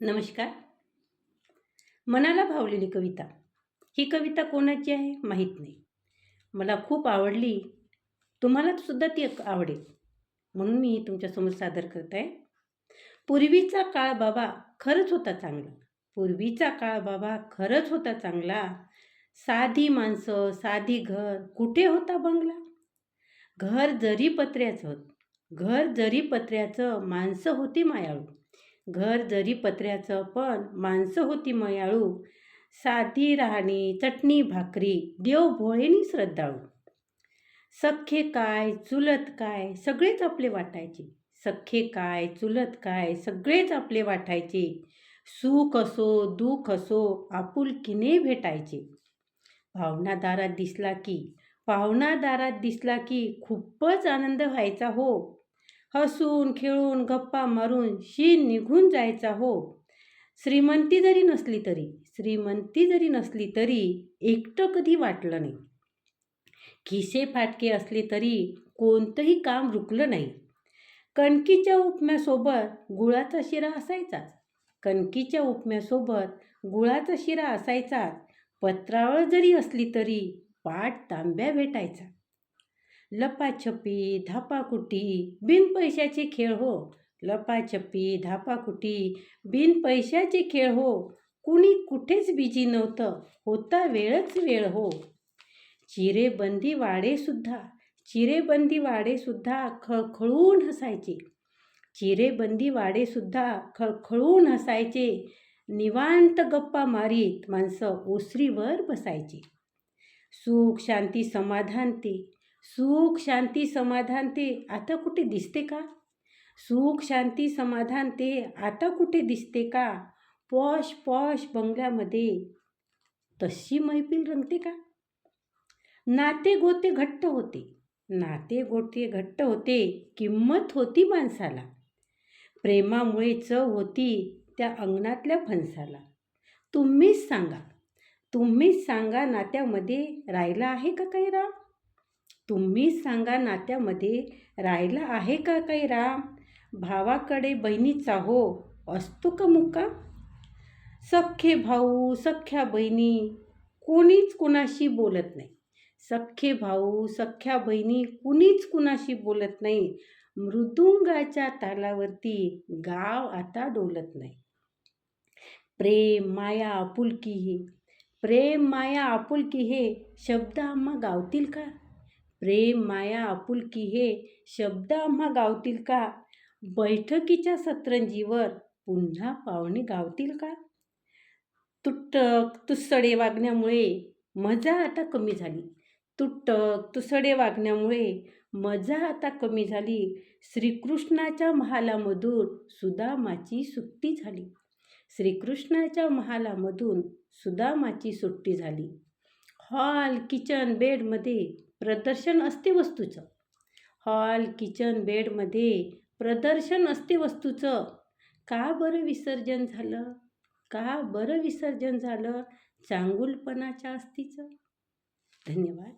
नमस्कार. मनाला भावलेली कविता. ही कविता कोणाची आहे? माहीत नाही. मला खूप आवडली. तुम्हाला सुद्धा ती एक आवडेल. म्हणून मी ही तुमच्यासमोर सादर करत आहे. पूर्वीचा काळ बाबा खरंच होता चांगला. पूर्वीचा काळ बाबा खरंच होता चांगला. साधी माणसं साधी घर कुठे होता बंगला? घर जरी पत्र्याचं घर जरी पत्र्याचं माणसं होती मायाळू. घर जरी पत्र्याचं पण माणसं होती मयाळू. साधी राहणी चटणी भाकरी देव भोळेनी श्रद्धाळू. सख्खे काय चुलत काय सगळेच आपले वाटायचे. सख्खे काय चुलत काय सगळेच आपले वाटायचे. सुख असो दुःख असो आपुलकीने भेटायचे. भावनादारात दिसला की पाहुणादारात दिसला की खूपच आनंद व्हायचा हो. हसून खेळून गप्पा मारून शी निघून जायचा हो. श्रीमंती जरी नसली तरी श्रीमंती जरी नसली तरी एकटं कधी वाटलं नाही. खिसे फाटके असले तरी कोणतंही काम रुकलं नाही. कणकीच्या उपम्यासोबत गुळाचा शिरा असायचाच कणकीच्या उपम्यासोबत गुळाचा शिरा असायचाच पत्रावळ जरी असली तरी पाट तांब्या भेटायचा. लपाछपी धापाकुटी बिन पैशाचे खेळ हो. लपाछपी धापाकुटी बिन पैशाचे खेळ हो. कुणी कुठेच बिजी नव्हतं होता वेळच वेळ हो. चिरेबंदी वाडेसुद्धा चिरेबंदी वाडेसुद्धा खळखळून हसायचे. चिरेबंदी वाडेसुद्धा खळखळून हसायचे. निवांत गप्पा मारीत माणसं ओसरीवर बसायची. सुख शांती समाधान ते सुख शांती समाधान ते आता कुठे दिसते का? सुख शांती समाधान ते आता कुठे दिसते का? पॉश पॉश बंगल्यामध्ये. तशी मैफिल रंगते का? नाते गोते घट्ट होते. नाते गोते घट्ट होते. किंमत होती माणसाला. प्रेमामुळे चव होती त्या अंगणातल्या फणसाला. तुम्हीच सांगा. तुम्हीच सांगा नात्यामध्ये राहिला आहे का काही राम तुम्हीच सांगा नात्यामध्ये राहिला आहे का काही राम? भावाकडे बहिणीचा हो असतो का मुक्का? सख्खे भाऊ सख्ख्या बहिणी कोणीच कुणाशी बोलत नाही. सख्खे भाऊ सख्ख्या बहिणी कुणीच कुणाशी बोलत नाही. मृदुंगाच्या तालावरती गाव आता डोलत नाही. प्रेम माया आपुलकी हे. प्रेम माया आपुलकी हे शब्द आम्हा गावतील का? प्रेम माया आपुलकी हे शब्द आम्हा गावतील का? बैठकीच्या सतरंजीवर पुन्हा पाहुणे गावतील का? तुटक तुसडे वागण्यामुळे मजा आता कमी झाली. तुटक तुसडे वागण्यामुळे मजा आता कमी झाली. श्रीकृष्णाच्या महालामधून सुदामाची सुट्टी झाली. श्रीकृष्णाच्या महालामधून सुदामाची सुट्टी झाली. हॉल किचन बेडमध्ये प्रदर्शन असते वस्तूचं हॉल किचन बेडमध्ये प्रदर्शन असते वस्तूचं का बरं विसर्जन झालं? का बरं विसर्जन झालं? चांगुलपणाच्या अस्तीचं धन्यवाद.